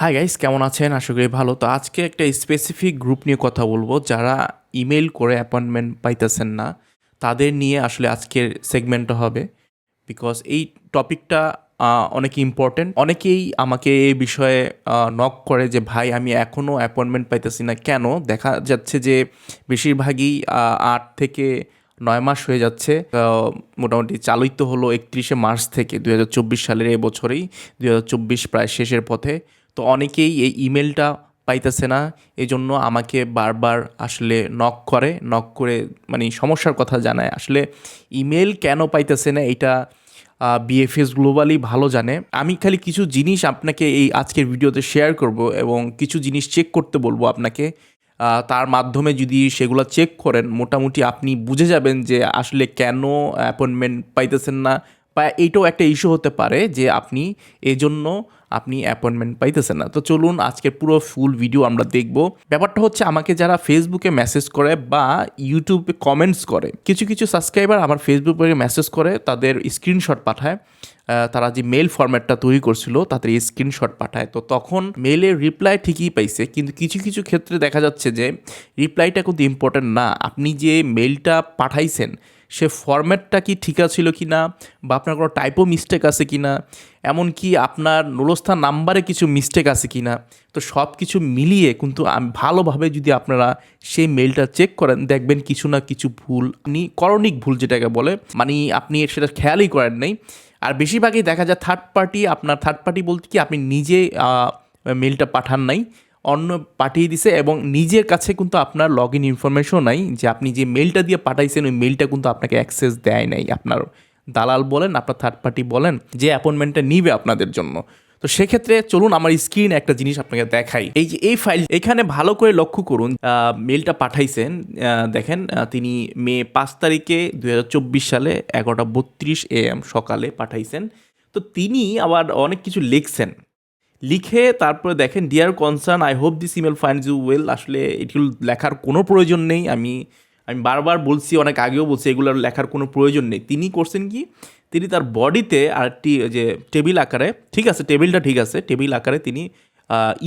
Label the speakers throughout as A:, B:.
A: Hi guys কেমন আছেন? আশা করি ভালো। তো আজকে একটা স্পেসিফিক গ্রুপ নিয়ে কথা বলব যারা ইমেল করে অ্যাপয়েন্টমেন্ট পাইতেছেন না। তাদের নিয়ে আসলে আজকের সেগমেন্টটা হবে। বিকজ এই টপিকটা অনেক ইম্পর্টেন্ট অনেকেই আমাকে এই বিষয়ে নক করে যে, ভাই, আমি এখনও অ্যাপয়েন্টমেন্ট পাইতেছি না। কেন? দেখা যাচ্ছে যে, বেশিরভাগই আট থেকে নয় মাস হয়ে যাচ্ছে। মোটামুটি চালিত হলো একত্রিশে মার্চ থেকে দু হাজার চব্বিশ সালের এই বছরেই। দু হাজার চব্বিশ প্রায় শেষের পথে। তো অনেকেই এই ইমেলটা পাইতেছে না। এই জন্য আমাকে বারবার আসলে নক করে নক করে মানে সমস্যার কথা জানায়। আসলে ইমেল কেন পাইতেছে না এটা বিএফএস গ্লোবালি ভালো জানে। আমি খালি কিছু জিনিস আপনাকে এই আজকের ভিডিওতে শেয়ার করব এবং কিছু জিনিস চেক করতে বলব আপনাকে। তার মাধ্যমে যদি সেগুলো চেক করেন, মোটামুটি আপনি বুঝে যাবেন যে আসলে কেন অ্যাপয়েন্টমেন্ট পাইতেছেন না। বা এইটাও একটা ইস্যু হতে পারে যে আপনি এজন্য আপনি অ্যাপয়েন্টমেন্ট পাইতেছেন না। তো চলুন আজকের পুরো ফুল ভিডিও আমরা দেখব। ব্যাপারটা হচ্ছে আমাকে যারা ফেসবুকে মেসেজ করে বা ইউটিউবে কমেন্টস করে, কিছু কিছু সাবস্ক্রাইবার আমার ফেসবুকে মেসেজ করে, তাদের স্ক্রিনশট পাঠায়। তারা যে মেল ফরম্যাটটা তৈরি করছিল তাদের স্ক্রিনশট পাঠায়। তো তখন মেলের রিপ্লাই ঠিকই পাইছে, কিন্তু কিছু কিছু ক্ষেত্রে দেখা যাচ্ছে যে রিপ্লাইটা কিন্তু ইম্পর্টেন্ট না। আপনি যে মেলটা পাঠাইছেন, সে ফরম্যাটটা কি ঠিক ছিল কি না বা আপনার কোনো টাইপও মিস্টেক আছে কি না এমনকি আপনার নুরস্থান নাম্বারে কিছু মিস্টেক আছে কি না তো সব কিছু মিলিয়ে কিন্তু ভালোভাবে যদি আপনারা সেই মেলটা চেক করেন, দেখবেন কিছু না কিছু ভুল আপনি করণিক ভুল যেটাকে বলে মানে আপনি সেটা খেয়ালই করেন নাই। আর বেশিরভাগই দেখা যায় থার্ড পার্টি আপনার থার্ড পার্টি বলতে কি আপনি নিজে মেলটা পাঠান নাই, অন্য পাঠিয়ে দিছে এবং নিজের কাছে কিন্তু আপনার লগ ইন ইনফরমেশন নাই যে আপনি যে মেলটা দিয়ে পাঠাইছেন, ওই মেলটা কিন্তু আপনাকে অ্যাক্সেস দেয় নাই। আপনার দালাল বলেন, আপনার থার্ড পার্টি বলেন, যে অ্যাপয়েন্টমেন্টটা নিবে আপনাদের জন্য। তো সেক্ষেত্রে চলুন আমার স্ক্রিন একটা জিনিস আপনাকে দেখাই। এই যে, এই ফাইল এখানে ভালো করে লক্ষ্য করুন মেলটা পাঠাইছেন দেখেন তিনি মে পাঁচ তারিখে দু হাজার চব্বিশ সালে এগারোটা বত্রিশ এ এম সকালে পাঠাইছেন। তো তিনি আবার অনেক কিছু লিখছেন। লিখে তারপরে দেখেন dear concern I hope this email find you well আসলে এটি লেখার কোনো প্রয়োজন নেই, আমি আমি বারবার বলছি, অনেক আগেও বলছি এগুলো লেখার কোনো প্রয়োজন নেই। তিনি করছেন কি? তিনি তার বডিতে আরেকটি যে টেবিল আকারে, ঠিক আছে, টেবিলটা ঠিক আছে, টেবিল আকারে তিনি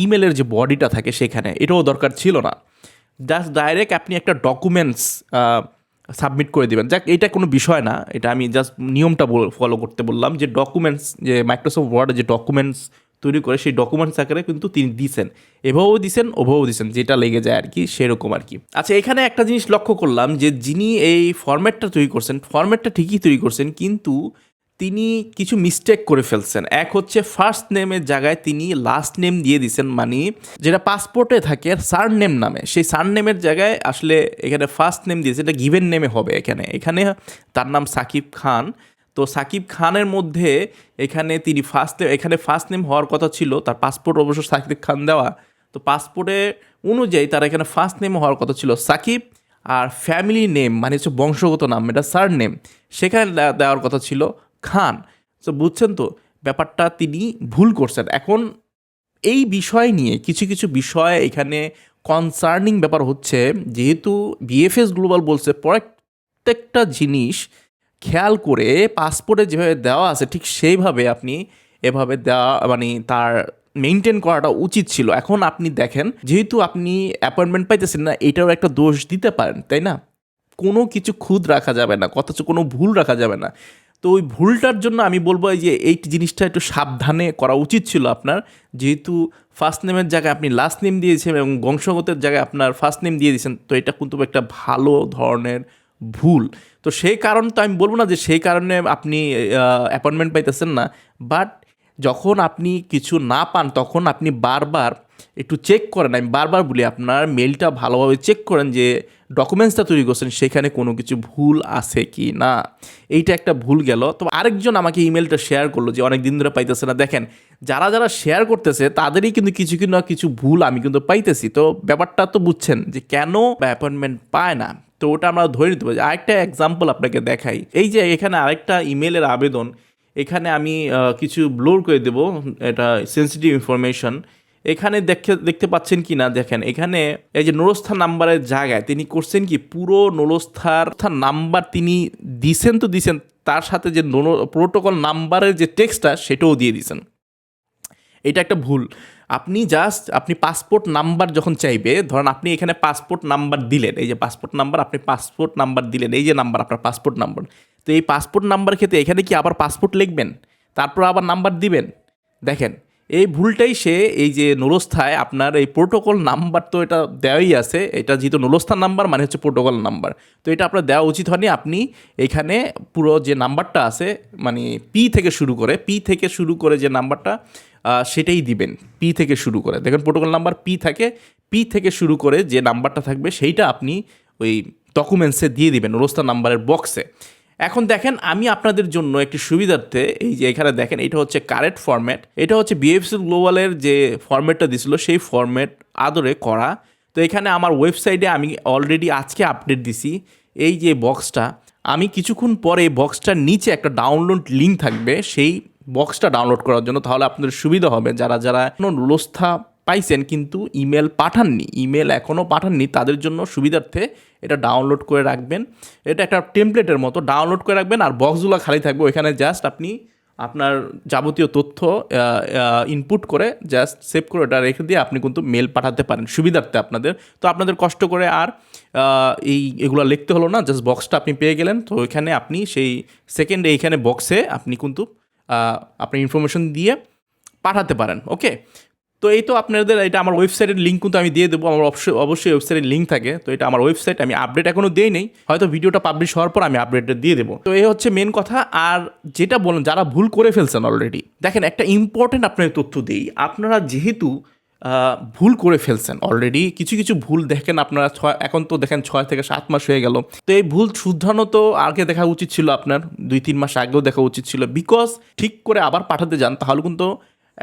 A: ইমেলের যে বডিটা থাকে সেখানে, এটাও দরকার ছিল না। জাস্ট ডাইরেক্ট আপনি একটা ডকুমেন্টস সাবমিট করে দিবেন। যাক, এটা কোনো বিষয় না, এটা আমি জাস্ট নিয়মটা ফলো করতে বললাম যে ডকুমেন্টস যে মাইক্রোসফট ওয়ার্ডে যে ডকুমেন্টস তৈরি করে সেই ডকুমেন্টস আকারে কিন্তু তিনি দিছেন। এভাবেও দিছেন, ওভাবেও দিছেন, যেটা লেগে যায় আর কি, সেরকম আর কি। আচ্ছা এখানে একটা জিনিস লক্ষ্য করলাম যে যিনি এই ফরম্যাটটা তৈরি করছেন ফরম্যাটটা ঠিকই তৈরি করছেন, কিন্তু তিনি কিছু মিস্টেক করে ফেলছেন। এক হচ্ছে ফার্স্ট নেমের জায়গায় তিনি লাস্ট নেম দিয়ে দিছেন মানে যেটা পাসপোর্টে থাকে সার নেম নামে। সেই সার নেমের জায়গায় আসলে এখানে ফার্স্ট নেম দিয়েছে, এটা গিভেন নেমে হবে এখানে। এখানে তার নাম সাকিব খান। তো সাকিব খানের মধ্যে এখানে তিনি ফার্স্ট এখানে ফার্স্ট নেম হওয়ার কথা ছিল, তার পাসপোর্ট অবশ্য সাকিব খান দেওয়া। তো পাসপোর্টে অনুযায়ী তার এখানে ফার্স্ট নেম হওয়ার কথা ছিল সাকিব আর ফ্যামিলি নেম মানে হচ্ছে বংশগত নাম, এটা সার নেম সেখানে দেওয়ার কথা ছিল খান। তো বুঝছেন তো, ব্যাপারটা তিনি ভুল করছেন। এখন এই বিষয় নিয়ে কিছু কিছু বিষয় এখানে কনসার্নিং ব্যাপার হচ্ছে, যেহেতু বিএফএস গ্লোবাল বলছে, প্রত্যেকটা জিনিস খেয়াল করে পাসপোর্টে যেভাবে দেওয়া আছে, ঠিক সেইভাবে আপনি এভাবে দেওয়া মানে তার মেনটেন করাটা উচিত ছিল। এখন আপনি দেখেন, যেহেতু আপনি অ্যাপয়েন্টমেন্ট পাইতেছেন না, এটাও একটা দোষ দিতে পারেন, তাই না? কোনো কিছু খুদ রাখা যাবে না অথচ কোনো ভুল রাখা যাবে না। তো ওই ভুলটার জন্য আমি বলব যে, এই জিনিসটা একটু সাবধানে করা উচিত ছিল আপনার। যেহেতু ফার্স্ট নেমের জায়গায় আপনি লাস্ট নেম দিয়েছেন এবং বংশগতের জায়গায় আপনার ফার্স্ট নেম দিয়ে দিয়েছেন, তো এটা কিন্তু একটা ভালো ধরনের ভুল। তো সেই কারণ তো আমি বলব না যে সেই কারণে আপনি অ্যাপয়েন্টমেন্ট পাইতেছেন না বাট যখন আপনি কিছু না পান, তখন আপনি বারবার একটু চেক করেন। আমি বারবার বলি, আপনার মেলটা ভালোভাবে চেক করেন যে ডকুমেন্টসটা তৈরি করছেন, সেখানে কোনো কিছু ভুল আছে কি না? এইটা একটা ভুল গেল। তো আরেকজন আমাকে ইমেলটা শেয়ার করল যে অনেক দিন ধরে পাইতেছে না। দেখেন, যারা যারা শেয়ার করতেছে, তাদেরই কিন্তু কিছু কিন্তু না কিছু ভুল আমি কিন্তু পাইতেছি। তো ব্যাপারটা তো বুঝছেন যে কেন অ্যাপয়েন্টমেন্ট পায় না। তো ওটা আমরা ধরে নিতে পারি। আরেকটা এক্সাম্পল আপনাকে দেখাই। এই যে এখানে আরেকটা ইমেলের আবেদন, এখানে আমি কিছু ব্লোর করে দেব, এটা সেন্সিটিভ ইনফরমেশন এখানে দেখে, দেখতে পাচ্ছেন কি না দেখেন, এখানে এই যে নুরস্থা নাম্বারের জায়গায় তিনি করছেন কি? পুরো নুরস্থার নাম্বার তিনি দিছেন তো দিছেন, তার সাথে যে প্রোটোকল নাম্বারের যে টেক্সটটা সেটাও দিয়ে দিছেন। এটা একটা ভুল। আপনি জাস্ট আপনি পাসপোর্ট নাম্বার যখন চাইবে, ধরেন আপনি এখানে পাসপোর্ট নাম্বার দিলেন, এই যে পাসপোর্ট নাম্বার আপনি পাসপোর্ট নাম্বার দিলেন, এই যে নাম্বার আপনার পাসপোর্ট নাম্বার তো এই পাসপোর্ট নাম্বার ক্ষেত্রে এখানে কি আবার পাসপোর্ট লিখবেন? তারপর আবার নাম্বার দিবেন? দেখেন এই ভুলটাই সে, এই যে নুরস্থায় আপনার এই প্রোটোকল নাম্বার তো এটা দেওয়াই আছে, এটা যেহেতু নুরস্থান নাম্বার মানে হচ্ছে প্রোটোকল নাম্বার তো এটা আপনার দেওয়া উচিত হয়নি, আপনি এখানে পুরো যে নাম্বারটা আছে মানে পি থেকে শুরু করে পি থেকে শুরু করে যে নাম্বারটা সেটাই দিবেন পি থেকে শুরু করে। দেখেন প্রোটোকল নাম্বার পি থাকে পি থেকে শুরু করে যে নাম্বারটা থাকবে, সেইটা আপনি ওই ডকুমেন্টসে দিয়ে দিবেন নুরস্থান নাম্বারের বক্সে এখন দেখেন, আমি আপনাদের জন্য একটি সুবিধার্থে এই যে এখানে দেখেন, এটা হচ্ছে কারেক্ট ফরম্যাট এটা হচ্ছে বিএফসি গ্লোবালের যে ফরম্যাটটা দিছিল, সেই ফরম্যাট আদরে করা। তো এখানে আমার ওয়েবসাইটে আমি অলরেডি আজকে আপডেট দিছি, এই যে বক্সটা আমি কিছুক্ষণ পরে বক্সটার নিচে একটা ডাউনলোড লিঙ্ক থাকবে, সেই বক্সটা ডাউনলোড করার জন্য, তাহলে আপনাদের সুবিধা হবে। যারা যারা কোনো নুলস্থা পাইছেন কিন্তু ইমেল পাঠাননি ইমেল এখনও পাঠাননি তাদের জন্য সুবিধার্থে এটা ডাউনলোড করে রাখবেন। এটা একটা টেমপ্লেটের মতো ডাউনলোড করে রাখবেন আর বক্সগুলো খালি থাকবে ওইখানে জাস্ট আপনি আপনার যাবতীয় তথ্য ইনপুট করে জাস্ট সেভ করে ওটা রেখে দিয়ে আপনি কিন্তু মেল পাঠাতে পারেন সুবিধার্থে আপনাদের। তো আপনাদের কষ্ট করে আর এই এগুলো লিখতে হলো না জাস্ট বক্সটা আপনি পেয়ে গেলেন তো ওইখানে আপনি সেই সেকেন্ডে এইখানে বক্সে আপনি কিন্তু আহ, আপনার ইনফরমেশন দিয়ে পাঠাতে পারেন ওকে তো এই তো আপনাদের, এটা আমার ওয়েবসাইটের লিঙ্ক কিন্তু আমি দিয়ে দেবো। আমার অবশ্যই অবশ্যই ওয়েবসাইটের লিঙ্ক থাকে। তো এটা আমার ওয়েবসাইট আমি আপডেট এখনও দিই নেই। হয়তো ভিডিওটা পাবলিশ হওয়ার পর আমি আপডেটটা দিয়ে দেবো। তো এই হচ্ছে মেন কথা। আর যেটা বলেন যারা ভুল করে ফেলছেন অলরেডি দেখেন একটা ইম্পর্টেন্ট আপনার তথ্য দিই। আপনারা যেহেতু ভুল করে ফেলছেন অলরেডি কিছু কিছু ভুল দেখেন আপনারা ছয়, এখন তো দেখেন ছয় থেকে সাত মাস হয়ে গেল। তো এই ভুল শুধরানো তো আগে দেখা উচিত ছিল আপনার? দুই, তিন মাস আগেও দেখা উচিত ছিল। বিকজ ঠিক করে আবার পাঠাতে যান, তাহলে কিন্তু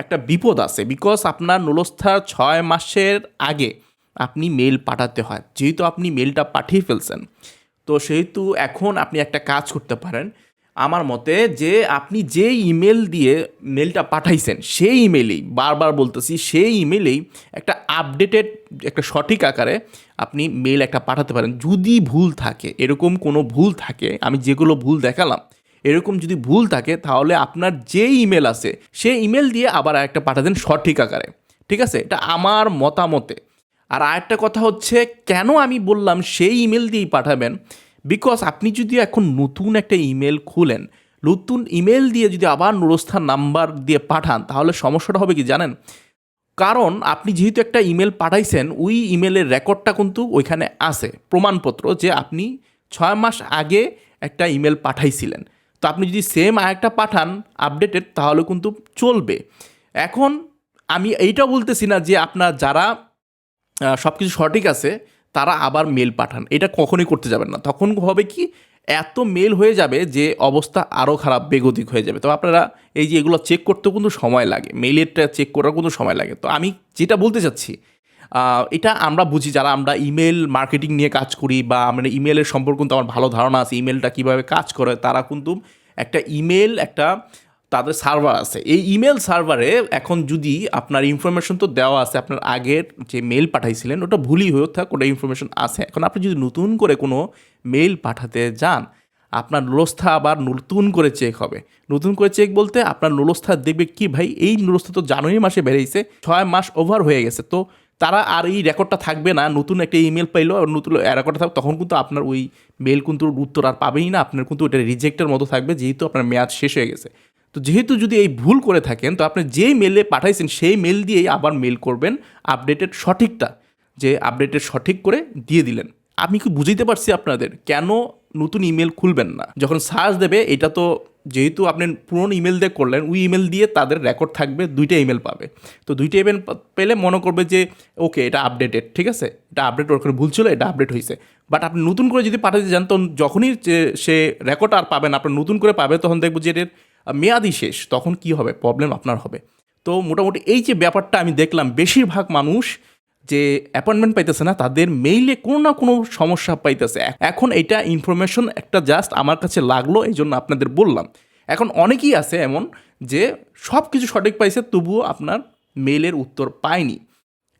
A: একটা বিপদ আছে বিকজ আপনার নুলস্থার ছয় মাসের আগে আপনি মেল পাঠাতে হয়। যেহেতু আপনি মেলটা পাঠিয়ে ফেলছেন, তো সেহেতু এখন আপনি একটা কাজ করতে পারেন। আমার মতে যে আপনি যে ইমেল দিয়ে মেলটা পাঠাইছেন, সেই ইমেলেই বারবার বলতেছি, সেই ইমেলেই একটা আপডেটেড একটা সঠিক আকারে আপনি মেল একটা পাঠাতে পারেন। যদি ভুল থাকে, এরকম কোনো ভুল থাকে, আমি যেগুলো ভুল দেখালাম এরকম যদি ভুল থাকে, তাহলে আপনার যে ইমেল আছে, সেই ইমেল দিয়ে আবার একটা পাঠাতেন সঠিক আকারে। ঠিক আছে? এটা আমার মতামতে। আর আরেকটা কথা হচ্ছে, কেন আমি বললাম সেই ইমেল দিয়েই পাঠাবেন? বিকজ আপনি যদি এখন নতুন একটা ইমেল খুলেন, নতুন ইমেল দিয়ে যদি আবার নুরস্থান নাম্বার দিয়ে পাঠান, তাহলে সমস্যাটা হবে কি জানেন? কারণ আপনি যেহেতু একটা ইমেল পাঠাইছেন, ওই ইমেলের রেকর্ডটা কিন্তু ওইখানে আছে। প্রমাণপত্র যে আপনি ছয় মাস আগে একটা ইমেল পাঠাইছিলেন। আপনি যদি সেম আরেকটা পাঠান আপডেটেড তাহলে কিন্তু চলবে। এখন আমি এইটা বলতেছি না যে আপনার যারা সব কিছু সঠিক আছে, তারা আবার মেল পাঠান। এটা কখনোই করতে যাবেন না। তখন হবে কি, এত মেল হয়ে যাবে যে অবস্থা আরও খারাপ, বেগতিক হয়ে যাবে। তো আপনারা এই যে এগুলো চেক করতেও কিন্তু সময় লাগে। মেলেরটা চেক করার কিন্তু সময় লাগে। তো আমি যেটা বলতে চাচ্ছি এটা আমরা বুঝি যারা আমরা ইমেল মার্কেটিং নিয়ে কাজ করি বা আমরা ইমেলের সম্পর্কে কিন্তু আমার ভালো ধারণা আছে ইমেলটা কীভাবে কাজ করে, তারা কিন্তু একটা ইমেল একটা তাদের সার্ভার আছে। এই ইমেল সার্ভারে এখন যদি আপনার ইনফরমেশন তো দেওয়া আছে, আপনার আগের যে মেল পাঠাইছিলেন, ওটা ভুলই হয়ে থাক, ওটা ইনফরমেশন আছে। এখন আপনি যদি নতুন করে কোনো মেল পাঠাতে যান, আপনার নুরস্থা আবার নতুন করে চেক হবে। নতুন করে চেক বলতে আপনার নুরস্থা দেখবে কি ভাই, এই নুরস্থা তো জানুয়ারি মাসে বেরিয়েছে ছয় মাস ওভার হয়ে গেছে। তো তারা আর এই রেকর্ডটা থাকবে না, নতুন একটা ইমেল পাইলো, আর নতুন রেকর্ডটা থাকবে তখন কিন্তু আপনার ওই মেল কিন্তু উত্তর আর পাবেই না, আপনার কিন্তু ওটা রিজেক্টের মতো থাকবে, যেহেতু আপনার মেয়াদ শেষ হয়ে গেছে। তো যেহেতু যদি এই ভুল করে থাকেন, তো আপনি যেই মেলে পাঠাইছেন, সেই মেল দিয়েই আবার মেল করবেন আপডেটেড সঠিকটা, যে আপডেটেড সঠিক করে দিয়ে দিলেন। আমি কি বুঝাইতে পারছি আপনাদের? কেন নতুন ইমেল খুলবেন না? যখন সার্চ দেবে, এটা তো যেহেতু আপনি পুরনো ইমেল দিয়ে করলেন, ওই ইমেল দিয়ে তাদের রেকর্ড থাকবে, দুইটা ইমেল পাবে। তো দুইটা ইমেল পেলে মনে করবে যে ওকে এটা আপডেটেড ঠিক আছে? এটা আপডেট ওর ভুল ছিল, এটা আপডেট হয়েছে বাট আপনি নতুন করে যদি পাঠাতে যান, তখন যখনই সে রেকর্ড আর পাবেন আপনার নতুন করে পাবে, তখন দেখব যে, এটার মেয়াদি শেষ। তখন কি হবে? প্রবলেম আপনার হবে। তো মোটামুটি এই যে ব্যাপারটা আমি দেখলাম, বেশিরভাগ মানুষ যে অ্যাপয়েন্টমেন্ট পাইতেছে না, তাদের মেইলে কোনো না কোনো সমস্যা পাইতেছে। এখন এটা ইনফরমেশন একটা জাস্ট আমার কাছে লাগল এই জন্য আপনাদের বললাম। এখন অনেকেই আছে এমন যে সব কিছু সঠিক পাইছে, তবুও আপনার মেইলের উত্তর পায়নি।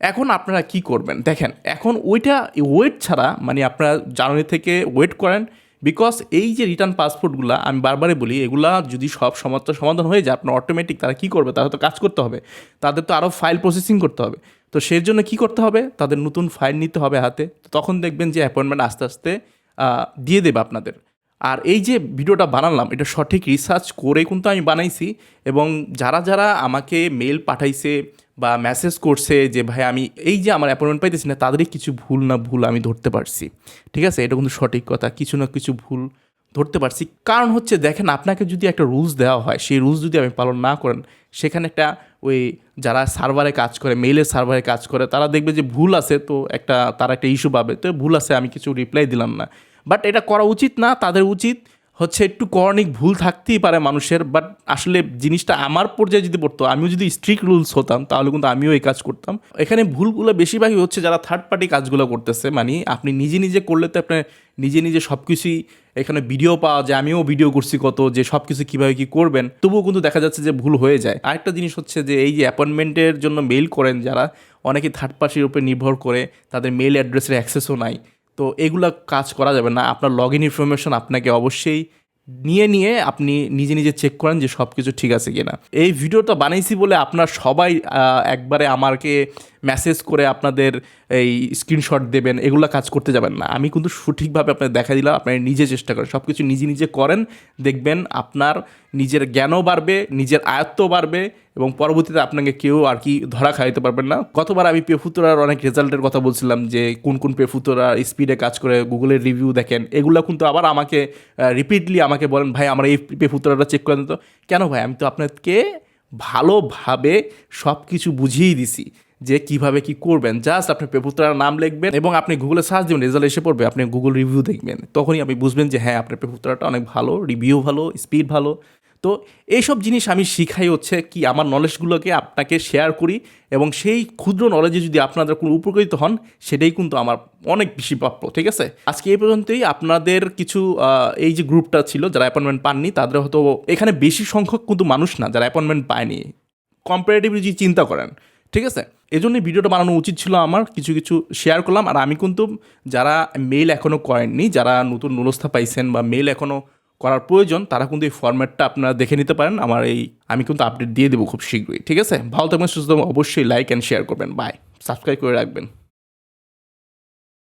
A: এখন আপনারা কি করবেন? দেখেন, এখন ওইটা ওয়েট ছাড়া মানে আপনারা জানুয়ারি থেকে ওয়েট করেন বিকজ এই যে রিটার্ন পাসপোর্টগুলো আমি বারবারই বলি, এগুলা যদি সব সমস্যার সমাধান হয়ে যায়, আপনার অটোমেটিক তারা কী করবে? তারা তো কাজ করতে হবে। তাদের তো আরও ফাইল প্রসেসিং করতে হবে। তো সেই জন্য কী করতে হবে? তাদের নতুন ফাইল নিতে হবে হাতে। তো তখন দেখবেন যে অ্যাপয়েন্টমেন্ট আস্তে আস্তে দিয়ে দেবে আপনাদের। আর এই যে ভিডিওটা বানালাম, এটা সঠিক রিসার্চ করে কিন্তু আমি বানাইছি এবং যারা যারা আমাকে মেল পাঠাইছে বা মেসেজ করছে যে, ভাই, আমি এই যে আমার অ্যাপয়েন্টমেন্ট পাইতেছি না, তাদেরই কিছু ভুল না ভুল আমি ধরতে পারছি। ঠিক আছে? এটা কিন্তু সঠিক কথা, কিছু না কিছু ভুল ধরতে পারছি। কারণ হচ্ছে দেখেন, আপনাকে যদি একটা রুলস দেওয়া হয়, সেই রুলস যদি আপনি পালন না করেন, সেখানে একটা ওই যারা সার্ভারে কাজ করে মেইলের সার্ভারে কাজ করে, তারা দেখবে যে ভুল আছে, তো একটা, তারা একটা ইস্যু পাবে। তো ভুল আছে, আমি কিছু রিপ্লাই দিলাম না। বাট এটা করা উচিত না, তাদের উচিত হচ্ছে একটু করণিক ভুল থাকতেই পারে মানুষের। বাট আসলে জিনিসটা আমার পর্যায়ে যদি পড়তো, আমিও যদি স্ট্রিক্ট রুলস হতাম, তাহলে কিন্তু আমিও এই কাজ করতাম। এখানে ভুলগুলো বেশিরভাগই হচ্ছে যারা থার্ড পার্টি কাজগুলো করতেছে মানে আপনি নিজে নিজে করলে তো আপনার নিজে নিজে সব কিছুই এখানে ভিডিও পাওয়া যায়, আমিও ভিডিও করছি কত, যে সব কিছু কীভাবে কী করবেন। তবুও কিন্তু দেখা যাচ্ছে যে ভুল হয়ে যায়। আরেকটা জিনিস হচ্ছে যে এই যে অ্যাপয়েন্টমেন্টের জন্য মেইল করেন যারা, অনেকে থার্ড পার্টির উপরে নির্ভর করে, তাদের মেইল অ্যাড্রেসের অ্যাক্সেসও নাই। তো এগুলো কাজ করা যাবে না। আপনার লগ ইন ইনফরমেশন আপনাকে অবশ্যই নিয়ে নিয়ে আপনি নিজে নিজে চেক করেন যে সব কিছু ঠিক আছে কিনা। এই ভিডিওটা বানাইছি বলে আপনার সবাই একবারে আমাকে মেসেজ করে আপনাদের এই স্ক্রিনশট দেবেন, এগুলো কাজ করতে যাবেন না। আমি কিন্তু সঠিকভাবে আপনার দেখা দিলাম, আপনার নিজে চেষ্টা করেন। সব কিছু নিজে নিজে করেন, দেখবেন আপনার নিজের জ্ঞানও বাড়বে, নিজের আয়ত্ত বাড়বে এবং পরবর্তীতে আপনাকে কেউ আর কি ধরা খাইতে পারবেন না। গতবার আমি পেফুতোরার অনেক রেজাল্টের কথা বলছিলাম যে, কোন কোন পেফুতোরা স্পিডে কাজ করে গুগলের রিভিউ দেখেন, এগুলো কিন্তু আবার আমাকে রিপিটলি আমাকে বলেন, ভাই, আমার এই পেফুতোরাটা চেক করে দিত কেন ভাই? আমি তো আপনাকে ভালোভাবে সব কিছু বুঝিয়েই দিছি। যে কীভাবে কি করবেন জাস্ট আপনি পেপুত্রার নাম লিখবেন এবং আপনি গুগলে সার্চ দিবেন রেজাল্ট এসে পড়বে, আপনি গুগল রিভিউ দেখবেন। তখনই আপনি বুঝবেন যে হ্যাঁ আপনার পেপুত্রাটা অনেক ভালো রিভিউ ভালো স্পিড ভালো। তো এইসব জিনিস আমি শিখাই হচ্ছে কি, আমার নলেজগুলোকে আপনাকে শেয়ার করি এবং সেই ক্ষুদ্র নলেজে যদি আপনাদের কোনো উপকৃত হন, সেটাই কিন্তু আমার অনেক বেশি প্রাপ্য, ঠিক আছে? আজকে এই পর্যন্তই। আপনাদের কিছু এই যে গ্রুপটা ছিল, যারা অ্যাপয়েন্টমেন্ট পাননি, তাদের হয়তো এখানে বেশি সংখ্যক কিন্তু মানুষ না, যারা অ্যাপয়েন্টমেন্ট পায়নি। কম্পারেটিভলি যদি চিন্তা করেন ঠিক আছে? এই জন্যই ভিডিওটা বানানো উচিত ছিল আমার, কিছু কিছু শেয়ার করলাম। আর আমি কিন্তু যারা মেল এখনও করেননি, যারা নতুন নুলস্থা পাইছেন বা মেল এখনও করার প্রয়োজন, তারা কিন্তু এই ফর্ম্যাটটা আপনারা দেখে নিতে পারেন। আমার এই, আমি কিন্তু আপডেট দিয়ে দেবো খুব শীঘ্রই, ঠিক আছে? ভালো থাকবেন, সুস্থ অবশ্যই লাইক অ্যান্ড শেয়ার করবেন। বাই সাবস্ক্রাইব করে রাখবেন।